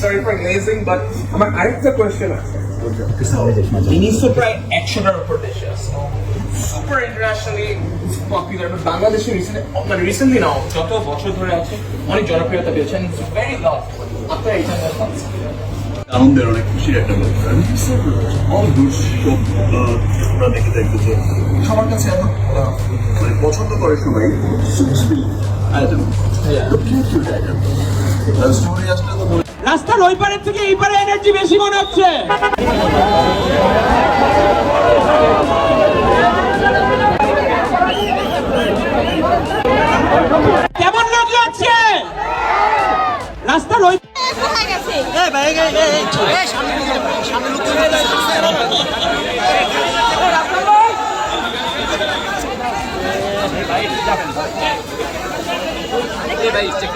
Sorry for glazing but আমার আরেকটা question আছে। জিনিসও প্রায় একশোটার উপর দেশে আছে। সুপার ইন্টারন্যাশনালি পপুলার বাট বাংলাদেশে রিসেন্ট মানে রিসেন্টলি নাও যত বছর ধরে আছে অনেক জনপ্রিয়তা পেয়েছেন। ভেরি লাভ আপনার এইটা আনন্দের অনেক খুশির একটা ব্যাপার অল দূর সব আমরা দেখে দেখব যে সবার কাছে এখন আহ, মানে পছন্দ করে সবাই। মনে রাস্তার ওই পারের থেকে এই পারে এনার্জি বেশি মনে হচ্ছে কেমন লোক যাচ্ছে রাস্তার ওই কোথায় গেছে